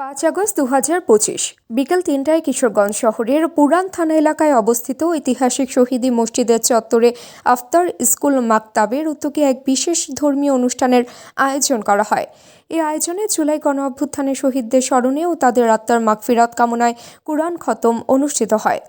পাঁচ আগস্ট দু হাজার পঁচিশ, বিকেল তিনটায় কিশোরগঞ্জ শহরের পুরান থানা এলাকায় অবস্থিত ঐতিহাসিক শহীদি মসজিদের চত্বরে আফতার স্কুল মাকতাবের উদ্যোগে এক বিশেষ ধর্মীয় অনুষ্ঠানের আয়োজন করা হয়। এই আয়োজনে জুলাই গণ অভ্যুত্থানে শহীদদের স্মরণে ও তাদের আত্মার মাগফিরাত কামনায় কোরআন খতম অনুষ্ঠিত হয়।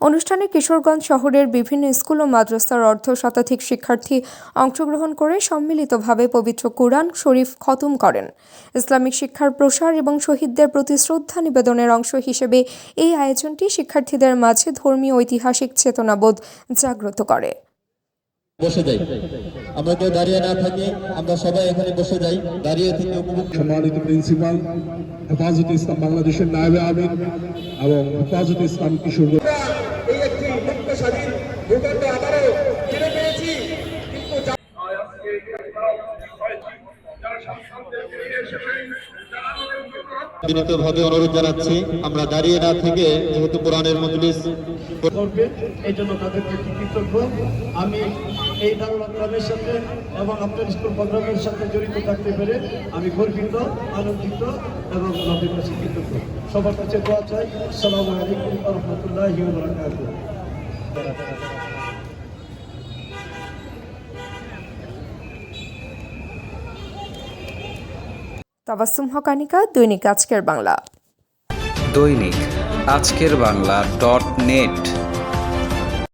অনুষ্ঠানে কিশোরগঞ্জ শহরের বিভিন্ন স্কুল ও মাদ্রাসার অর্ধ শতাধিক শিক্ষার্থী অংশগ্রহণ করে সম্মিলিতভাবে পবিত্র কোরআন শরীফ খতম করেন। ইসলামিক শিক্ষার প্রসার এবং শহীদদের প্রতি শ্রদ্ধা নিবেদনের অংশ হিসেবে এই আয়োজনটি শিক্ষার্থীদের মাঝে ধর্মীয় ঐতিহাসিক চেতনাবোধ জাগ্রত করে। বসে যাই। আমরা কেউ দাঁড়িয়ে না থাকি আমরা সবাই এখানে বসে যাই দাঁড়িয়ে থেকে উপভোগ সম্মানিত প্রিন্সিপাল হেফাজত ইসলাম বাংলাদেশের নায়েবে আমিন এবং হেফাজত ইসলাম কিশোরগঞ্জ। এই একটি মুক্ত স্বাধীন ভূখণ্ড আবারও ফিরে পেয়েছি। কিন্তু যা- বিনীতভাবে অনুরোধ জানাচ্ছি, আমরা দাঁড়িয়ে না থেকে যেহেতু কোরআনের মজলিস করবে, এই জন্য তাদের প্রতি কৃতজ্ঞ আমি এই দারুল সাথে এবং আপনার স্কুল প্রোগ্রামের সাথে জড়িত থাকতে পেরে আমি গর্বিত, আনন্দিত এবং নদীর কাছে কৃতজ্ঞ সবার কাছে দোয়া চাই। সালাম আলাইকুম রহমতুল্লাহ তাবাসুম হকানিকা দৈনিক আজকের বাংলা। দৈনিক আজকের বাংলা ডট নেট।